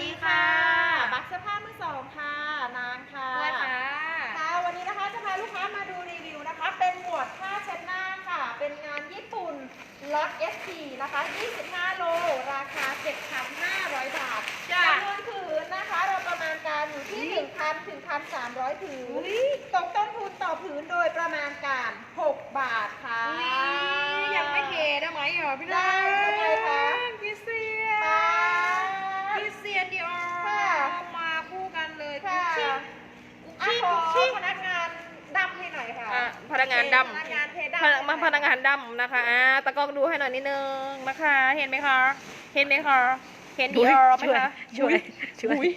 ดีค่ะ บักเสื้อผ้ามือสองค่ะ นางค่ะ ด้วยค่ะ ค่ะ วันนี้นะคะจะพาลูกค้ามาดูรีวิวนะคะ เป็นหมวดผ้าเช็ดหน้าค่ะ เป็นงานญี่ปุ่นล็อต SP นะคะ 25 โล ราคา 7,500 บาทจ้ะจำนวนผืนนะคะ เราประมาณการอยู่ที่ 1,000 ถึง 1,300 ผืน ตกต้นทุนต่อผืนโดยประมาณการ 6 บาทค่ะ ยังไม่เทได้ไหมเหรอพี่ได้ น้อง ทำไมคะ พี่เซีย มา พี่เซียนดิออ ค่ะ มาคู่กันเลย ค่ะ ชิง อะ ชิง ขอ ชิง พนักงานดำให้หน่อยค่ะ อะพ นักงานดพนักงานเทำดำพนักมาพนักงานดำนะคะอะตะกล้องดูให้หน่อยนิดนึงนะคะ เห็นไหมคะ เห็นไหมคะ เห็นดิออไหมคะช่วยช่วยบุย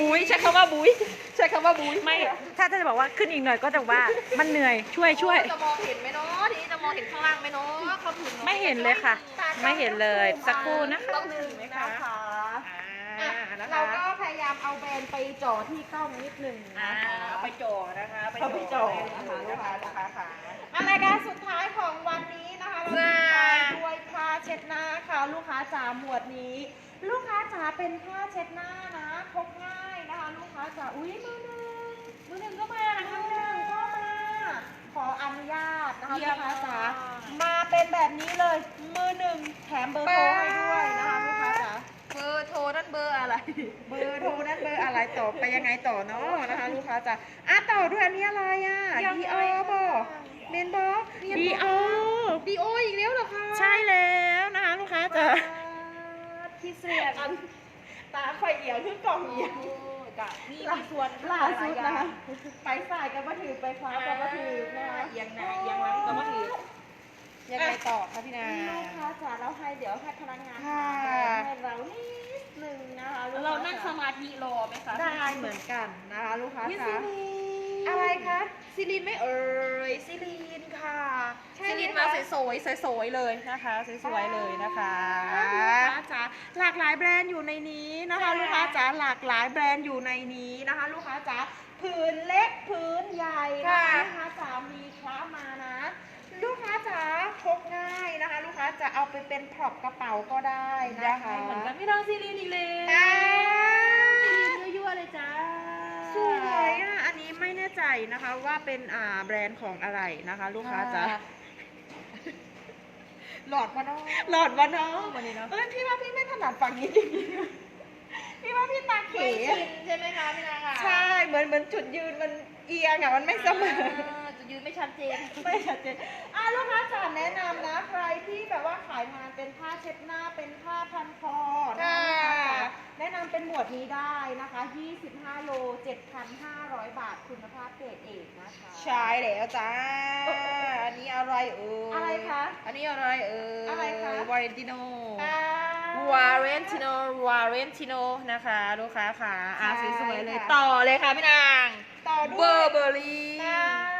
บุยใช้คำว่าบุยใช้คำว่าบุยไม่ถ้าถ้าจะบอกว่าขึ้นอีกหน่อยก็จะว่ามันเหนื่อยช่วยช่วยจะมองเห็นไหมเนาะทีนี้จะมองเห็นข้างล่างไหมเนาะเขาถึงไม่เห็นเลยค่ะ ไม่เห็นเลยสักครู่นะคะต้องถึงไหมคะนะคะ อ่าอะนะคะเราก็พยายามเอาแบรนด์ไปจ่อที่กล้องนิดหนึ่งอ่านะคะ เอาไปจ่อนะคะเอาไปจ่อนะคะลูกค้าลูกค้าค่ะอะรายการสุดท้ายของวันนี้นะคะเราจะทายด้วยผ้าเช็ดหน้าค่ะลูกค้าจ๋าหมวดนี้ ลูกค้าจ๋าเป็นผ้าเช็ดหน้านะพกง่ายนะคะ ลูกค้าจ๋าอุ้ยมือหนึ่งมือหนึ่งก็มานะคะมือหนึ่งก็มาขออนุญาตนะคะเยี่ลูยกมค้าจ๋าค่ะมาเป็นแบบนี้เลยมือหนึ่งแถมเบอร์โทรให้ด้วยนะคะลูกค้าจ๋า เบอร์โทรนั่น เบอร์อะไรเบอร์โทรนั้นเบอร์อะไรต่อไปยังไงต่อเนาะนะคะ ลูกค้าจ๋าอะต่อด้วยอันนี้อะไรอะยังดีไงออคะบอกเมนบอกดีโอดีโออีกแล้วเหรอคะใช่แล้วนะคะ ลูกค้าจ๋าที่เสียนตาคอยเอียวคือกล่องเอียวกะนี่มีส่วนล่าสุดนะคะไปสายกันมาถือไปคว้ากันมาถือนะคะเอียงหน้าเอียงหลังก็มาถือ ยังไงต่อคะพี่นา ลูกค้าจ๋าเราให้เดี๋ยวให้พนักงานค่ะ ให้เรานิดนึงนะคะ ลูกค้เรานั่งสจ๋มาธิรอไหมคะได้เหมือนกันนะคะลูกค้าพี่จ๋าซิลีนอะไรคะซิลินไม่เอ่ยซิลินค่ะใช่ซิลินไหมมาคะ สวยๆสวยๆเลยนะคะสวยๆเลยนะคะลูกค้าจ๋าหลากหลายแบรนด์อยู่ในนี้นะคะค่ะลูกค้าจ๋าหลากหลายแบรนด์อยู่ในนี้นะคะ ลูกค้าจ๋าผืนเล็กผืนใหญ่นะคะลูกค้าจ๋ามีคล้ามานะ ลูกค้าจ๋าพกง่ายนะคะ ลูกค้าจะเอาไปเป็นพร็อพกระเป๋าก็ได้อยานะกให้คะเหมือนกันพี่น้องซิลินอีกแล้วอ่าซิลินยั่วๆเลยจ้าสวยอะอันนี้ไม่แน่ใจนะคะว่าเป็นอ่าแบรนด์ของอะไรนะคะ ลูกค้าจ๋าหลอดมาเนาะหลอดวะเนาะวันนี้เนาะเอ้ยพี่ว่าพี่ไม่ถนัดฝั่งนี้จริงๆพี่ว่าพี่ตาเข ไม่ชินใช่ไหมคะพี่นาค่ะใช่ เหมือนเหมือนจุดยืนมันเอียงอะ มันไม่เสมอา จะยืนไม่ชัดเจน ไม่ชัดเจนอะลูกค้าจ๋าแนะนำนะ ใครที่แบบว่าขายงานเป็นผ้าเช็ดหน้าเป็นผ้าพันคอนะคะลูกค้าจ๋าแนะนำเป็นหมวดนี้ได้นะคะ 25 โล 7,500 บาทคุณภาพเกรดเอกนะคะใช่แล้วจ้า อันนี้อะไรเอ่ยอะไรคะ อันนี้อะไรเอ่ยอะไรคะ วาเรนติโน อ่า วาเรนติโน วาเรนติโนนะคะ ลูกค้าค่ะอะใช่สวยๆเลยค่ะ ต่อเลยค่ะพี่นาง ต่อด้วยเบอร์เบอรี่อ่า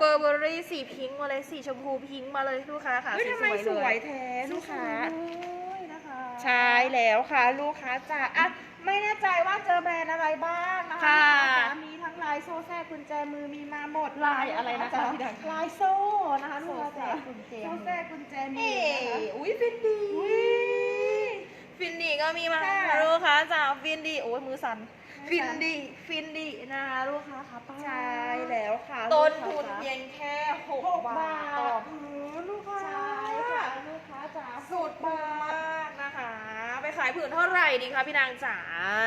เบอร์เบอรี่สีพิงค์มาเลยสีชมพูพิงค์มาเลยลูกค้าค่ะเฮ้ยทำไมๆสเลวยแท้ลูกค้าสวยนะคะใช่แล้วค่ะ ลูกค้าจ๋าอะไม่แน่ใจว่าเจอแบรนด์อะไรบ้างนะคะค่ะลูกค้าจ๋ามีทั้งลายโซ่แทรกกุญแจมือมีมาหมดลายอะไรนะคะจ๋าพี่ดังลายโซ่นะคะลูกค้าจ๋าโซ่แทรกกุญแจโซ่แทรกกุญแจมืเอ๊อนะคะ อุ้ยฟินดีอุ้ย ฟินดีก็มีมาค่ะ ลูกค้าจ๋าฟินดีโอ้ยมือสั่นมืฟิอนสั่นดีฟินดีนะคะลูกค้าค่ะป้าใช่แล้วค่ะต้นลูทุกนค้าเพียงแค่หกหกบาบาทต่อทอือลูกค้าใช่ค่ะลูกค้าจ๋าสุดมากนะคะไป ขายผืนเท่าไหร่ดีคะพี่นางจ๋า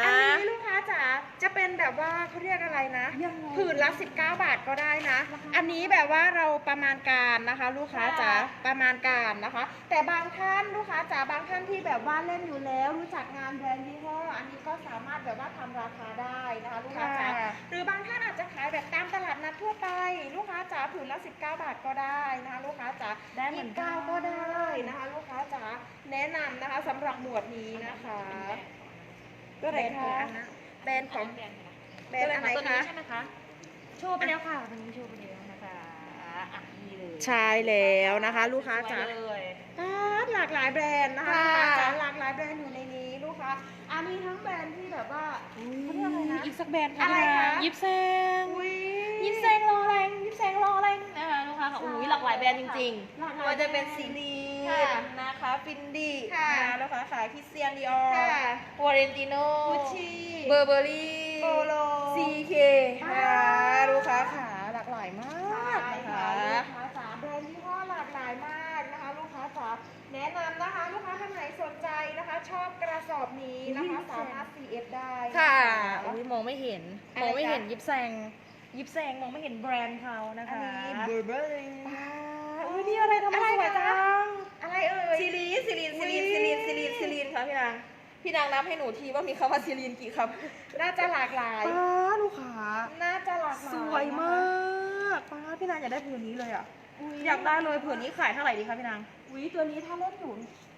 อันนี้ลูกค้าจ๋าจะเป็นแบบว่าเขาเรียกอะไรนะยังไง ผืนละ 19 บาทก็ได้นะ อันนี้แบบว่าเราประมาณการนะคะ ลูกค้าจ๋าค่ะประมาณการนะคะ แต่บางท่านลูกค้าจ๋าบางท่านที่แบบว่าเล่นอยู่แล้ว รู้จักงานแบรนด์ยี่ห้ออันนี้ก็สามารถแบบว่าทำราคาได้นะคะ ลูกค้าจ๋า ค่ะ หรือบางท่านอาจจะขายแบบตามตลาดนัดทั่วไป ลูกค้าจ๋าผืนละ 19 บาทก็ได้นะคะ ลูกค้าจ๋าได้เหมือนกัน29ก็ได้นะคะ ลูกค้าจ๋าแนะนำนะคะสำหรับหมวดนี้นะคะก็ไหนคะแบรนด์ของแบรนด์อะไรตัวนี้คะ ใช่ไหมคะ โชว์ไปแล้วค่ะตัวนี้โชว์ไปแล้วนะคะอะนี่เลยใช่แล้วนะคะ ลูกค้าจ๋าสวยเลยอ่าหลากหลายแบรนด์นะคะค่ะลูกค้าจ๋าหลากหลายแบรนด์อยู่ในนี้ลูกค้าอ่ามีทั้งแบรนด์ที่แบบว่าเขาเรียกอะไรนะ อีกสักแบรนด์ค่ะอะไรคะ ยิปแซงอุ้ยยิปแซงรอแรงยิปแซงรอแรง นะคะลูกค้าค่ะใช่อุ้ยหลากหลายแบรนด์จริงหลากๆหลายว่าจะเป็นซีรีค่ะนะคะฟินดี้ค่ะนะคะลูกค้าขายคริสเตียนดิออค่ะวาเลนติโนกุชชี่เบอร์เบอรี่โปโลซีเคนะคะลูกค้าขาหลากหลายมากนะค่ะคะลูกค้าจ๋าแบรนด์ยี่ห้อหลากหลายมากนะคะ ลูกค้าจ๋าแนะนำนะคะ ลูกค้าท่านไหนสนใจนะคะ ชอบกระสอบนี้นะคะสามารถ CF ได้ค่ะนอุ้ยมองไม่เห็นอะไรมองไม่เห็นจ๊ะยิบแซง ยิบแซงมองไม่เห็นแบรนด์เขานะอันคะนี้เบอร์เบอรี่อุ้ยนี่อะไรทำไมอะไรสวยคะจัง อะไรเอ่ยซีรีนซีรีนซีรีนอุ๊ซียรีนซีรีนซีรีนค่ะพี่นาง พี่นางนับให้หนูทีว่ามีคำว่าซีรีนกี่คำน่าจะหลากหลาย ป้าลูกค้าน่าจะหลากหลายสวยมนะคะากป้าพี่นางอยากได้ผืนนี้เลยอะอุ๊อยากได้เลยผืนนี้ขายเท่าไหร่ดีคะพี่นาง อุ้ยตัวนี้ถ้าเล่นอยู่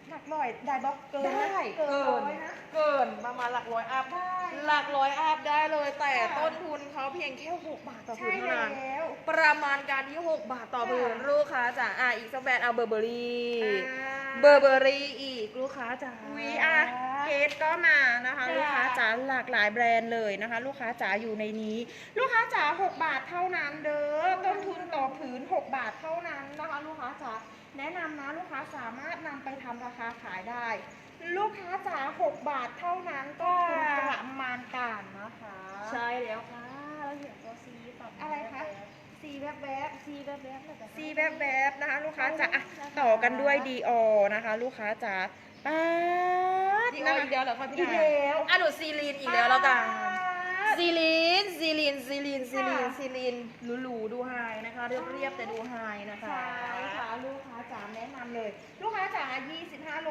หนักร้อยได้บ็อกเกินได้เกินเกินร้อยนะ เกินประมาณหลักร้อยอัพได้หลักร้อยอัพได้เลย แต่ค่ะ ต้นทุนเขาเพียงแค่ 6 บาทต่อผืใช่นเท่านั้นแล้ว ประมาณการที่ 6 บาทต่อผืนค่ะลูกค้าจ๋าอะอีกสักแบรนด์เอาเบอร์เบอรี่ อ่าเบอร์เบอรี่อีกลูกค้าจ๋าวีอะ เกตก็มานะคะค่ะลูกค้าจ๋าหลากหลายแบรนด์เลยนะคะ ลูกค้าจ๋าอยู่ในนี้ ลูกค้าจ๋า6 บาทเท่านั้นเด้อต้นทุนต่อผืน 6 บาทเท่านั้นนะคะ ลูกค้าจ๋าแนะนำนะลูกค้าสามารถนำไปทำราคาขายได้ ลูกค้าจ๋า6บาทเท่านั้นก็ประมาณการนะคะ ใช่แล้วค่ะเราเห็นตัวซีตัดอะไรคะ ซีแวบแบบซีแบบแบบเลยจ้ะซีแบบแบบๆนะคะลูกค้าจ๋าอะต่อกันด้วยดีอนะคะ ลูกค้าจ๋าป๊าดดีอนะอคะอีกแล้วเหรอคะพี่อีกนางแล้วอะหนูซีลีนอีกแล้วแล้วกันป๊าดซีลีน ซีลีน ซีลีน ซีลีนค่ะซีลีนหรูๆดูไฮนะคะ เรียบๆแต่ดูไฮนะคะใช่ค่ะลูกค้าจ๋าแนะนำเลย ลูกค้าจ๋า25 โล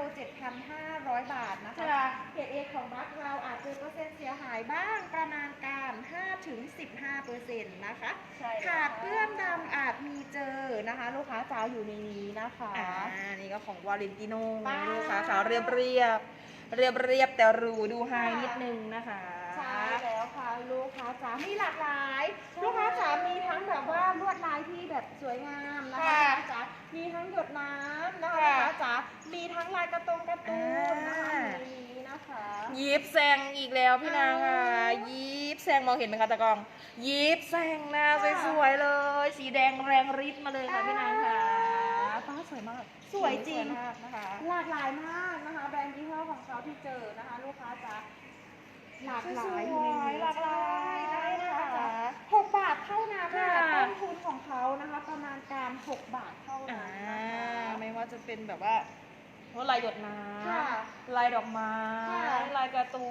7,500 บาทนะคะค่ะเกรดเอของบัคเราอาจเจอเปอร์เซ็นต์เสียหายบ้างประมาณการ 5ถึง15เปอร์เซ็นต์นะคะใช่ขาดเปื้อนดำอาจมีเจอนะคะ ลูกค้าจ๋าอยู่ในนี้นะคะอ่านี่ก็ของวาเลนติโนป๊าลูกค้าขาวเรียบเรียบเรียบเรียบๆแต่หรูดูไฮนิดนึงนะคะ ใช่แล้วค่ะลูกค้าจ๋ามีหลากหลาย ลูกค้าจ๋ามีทั้งแบบว่าลวดลายที่แบบสวยงามนะคะค่ะ ลูกค้าจ๋า มีทั้งหยดน้ำนะคะค่ะลูกค้าจ๋ามีทั้งลายกระตรงการ์ตูนนะคะอ่าในนี้นะคะยิบแซงอีกแล้วพี่นางค่ะอ่ายิบแซงมองเห็นไหมคะตะกล้องยิบแซงหน้าค่ะสวยๆเลย สีแดงแรงริบมาเลยค่ะอ่าพี่นางค่ะป้าสวยมากสวยจริงสมากนะคะ หลากหลายมากนะคะ แบรนด์ยี่ห้อของเขาที่เจอนะคะ ลูกค้าจ๋าหลากหลายอยู่ในนี้ จะเป็นแบบว่าว่าลายหยดน้ค่ะำลายดอกไม้ค่ะลายการ์ตู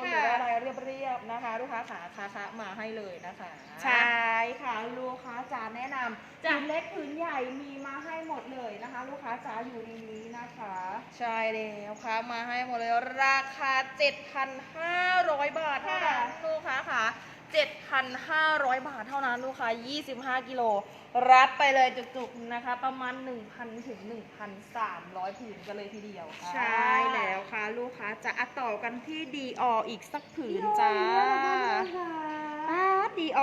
นหค่ะรือว่าลายเรียบๆนะคะ ลูกค้าขาคาคะมาให้เลยนะคะใช่ค่ะลูกค้าจ๋าแนะนำจ้ะ ผืนเล็กผืนใหญ่มีมาให้หมดเลยนะคะ ลูกค้าจ๋าอยู่ในนี้นะคะ ใช่แล้วค่ะมาให้หมดเลยราคา 7,500 บาทเท่านั้นค่ะลูกค้าค่ะ 7,500 บาทเท่านั้นลูกค้า25 กิโล รับไปเลยจุกๆนะคะ ประมาณ 1,000 ถึง 1,300ผืนกันเลยทีเดียวค่ะใช่แล้วค่ะ ลูกค้าจะอะต่อกันที่ดีออีกสักผืนจ้าป้าดีอ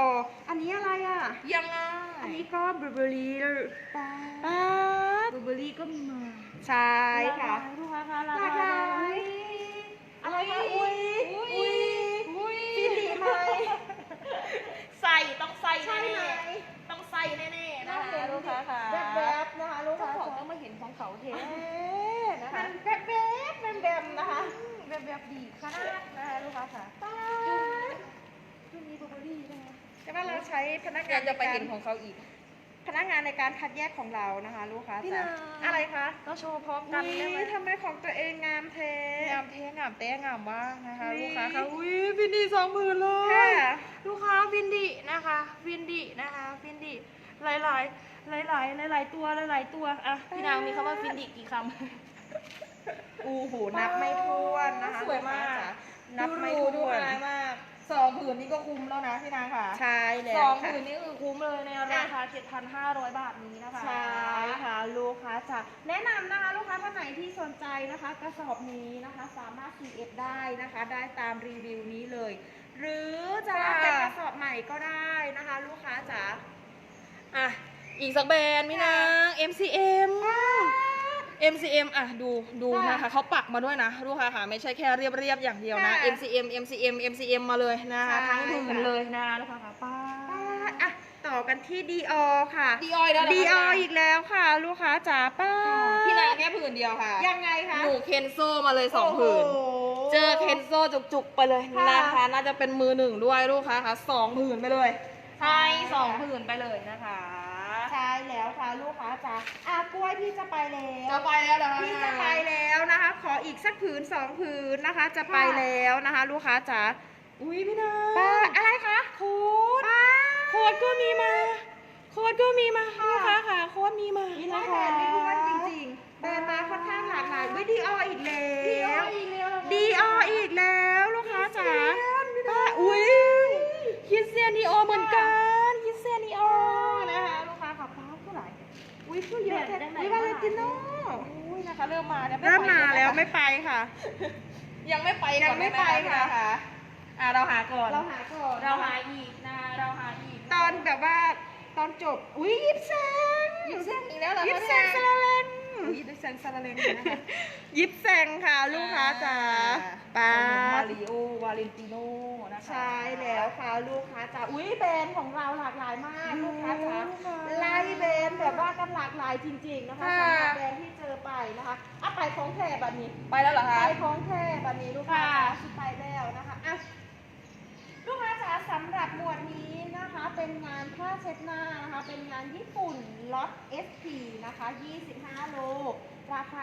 อันนี้อะไรอะ ยังไงอันนี้ก็บลูเบอร์รี่ป้าป้าบลูเบอร์รี่ก็มีมา ใช่ค่ะ ลูกค้าค่ะหลากหลายอะไรคะอุ้ยอุ้ย อุ้ย ฟินดีไหม ใส่ต้อง ใส่ใช่ไหมแน่ๆต้องใส่แน่ๆน่านะคะเห็นลูกค้าค่ะแบบๆนะคะลูกเจ้าค้าของจ๋าต้องมาเห็นของเขาเทนะมัคะนแบบแบบแบบแบบนะคะแบบแบบดีขนาดนะคะลูกค้าค่ะป้าช่วงนี้บลูเบอร์รี่นะคะแต่ว่าเราใช้พนักงาอยานกจะไปเห็นใการของเขาอีก พนักงานในการคัดแยกของเรานะคะ ลูกค้าพี่จ๋านาอะไรคะก็โชว์พร้อมกันได้ไหมอุ๊ยทำไมของตัวเองงามเทงามเท่งามเต้งามว่ากนะคะอุ๊ยลูกค้าค่ะอุ้ยฟินดีสองหมื่นเลย ฟินดีนะคะฟินดีหลายหลายหลายหลายหลายหลายๆตัวหลายหลายๆตัวอะพี่นางมีคำว่าฟินดีกี่คำอู้หูนับไม่ถ้วนนะคะสวยมากลูค้จ๋นับไม่ดูถ้ดูวนหายมากสองผืนนี้ก็คุ้มแล้วนะพี่นางค่ะ ใช่แล้สวองค่ะผืนนี้คือคุ้มเลยในราคา 7,500 บาทนี้นะคะ ใช่ค่ะลูกค้าจ๋าแนะนำนะคะลูกค้าท่านไหนที่สนใจนะคะ กระสอบนี้นะคะสามารถ CF ได้นะคะ ได้ตามรีวิวนี้เลย หรือจะรับเป็นกระสอบใหม่ก็ได้นะคะ ลูกค้าจ๋าอะอีกสักแบรนด์พี่นาง MCM MCM อะดูดูค่ะนะคะเขาปักมาด้วยนะ ลูกค้าค่ะไม่ใช่แค่เรียบๆอย่างเดียวนะค่ะ MCM MCM MCM มาเลยนะคะใช่ทั้งผืนค่ะเลยนะลูกค้าค่ะป้า อะต่อกันที่ดีอค่ะดีออยได้แล้วดีออีกแล้วค่ะ ลูกค้าจ๋าป้าพี่นางแค่ผืนเดียวค่ะ ยังไงคะหนูเคนโซมาเลยสองผืน โโห เจอแค่เคนโซจุกๆไปเลยค่ะนะคะน่าจะเป็นมือหนึ่งด้วยลูกค้าค่ะสองผืนไปเลยให้สองผืนไปเลยนะคะ ใช่แล้วค่ะ ลูกค้าจ๋าอะกล้วยพี่จะไปแล้ว จะไปแล้วเหรอคะพี่จะไปแล้วนะคะ ขออีกสักผืนสองผืนนะคะ จะไปแล้วนะคะ ลูกค้าจ๋าอุ้ยพี่นาป้าอะไรคะโค้ดป้าโค้ดก็มีมา โค้ดก็มีมาลูกค้าค่ะโค้ดมีมามีนะแบรคะนด์ไม่อ้วนจริงๆแบรนด์มาค่อนข้างหลากหลายวิดีโออีกแล้ดีอวอีกแล้วเหรอคะดีออีกแล้วลูกค้าจ๋าป้าอุ้ยคิดเซียนดีโอเหมือนกันคิดเซียนดีโอนะคะลูกค้าขับป้าเท่าไหร่อุ้ยผู้เยอะแท้แบรนด์ได้ไหนอุ้ยวาเลนติโน่อุ้ยนะคะเริ่มมาแล้วเริ่มมาแล้วไม่ไปค่ะ ยังไม่ไปก่อนยังไม่ไปด้หค่ะอะเราหาก่อนเราหาก่อนเราหาอีก ตอนแบบว่าตอนจบ อุ้ยยิบแซงยิบแซงอีกแล้วเหรอยิบแซงซาคะลาเลนอุ้ยยิบแซงซาลาเลงนะคะยิบแซงค่ะลูกค้าจ๋าป้ามาริโอวาเลนติโนนะคะใช่แล้วค่ะลูกค้าจ๋าอุ้ยแบรนด์ของเราหลากหลายมากลูกค้าจ๋าไล่แบรนด์แบบว่ากันหลากหลายจริงๆนะคะค่ะสำหรับแบรนด์ที่เจอไปนะคะอะไปของแท้แบบนี้ ไปแล้วเหรอคะไปของแท้แบบนี้ลูกค้าค่ะจ๋าไปแล้วนะคะอะลูกค้าจ๋าสำหรับหมวดนี้นะคะเป็นงาน ผ้าเช็ดหน้านะคะ เป็นงานญี่ปุ่นล็อต SP นะคะ 25 โล ราคา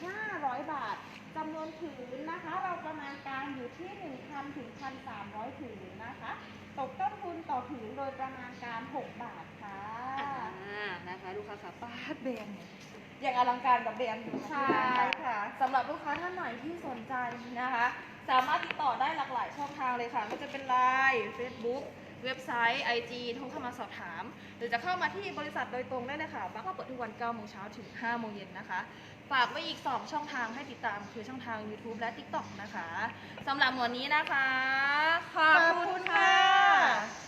7,500 บาทจำนวนผืนนะคะ เราประมาณการอยู่ที่ 1,000 ถึง 1,300 ผืนนะคะ ตกต้นทุนต่อผืนโดยประมาณการ 6 บาทค่ะอ่านะคะลูกค้าค่ะป้าดแบรนด์อย่างอลังการกับแบรนด์อยู่ใช่ค่ะสำหรับลูกค้าท่านไหนที่สนใจนะคะ สามารถติดต่อได้หลากหลายช่องทางเลยค่ะไม่ว่าจะเป็น Line Facebook เว็บไซต์ IG โทรเข้ามาสอบถาม หรือจะเข้ามาที่บริษัทโดยตรงได้เลยค่ะบ้านก็เปิดทุกวัน9โมงเช้าถึง5โมงเย็นนะคะ ฝากไว้อีก 2 ช่องทางให้ติดตามคือช่องทาง YouTube และ TikTok นะคะสำหรับหมวดนี้นะคะ ขอบคุณค่ะ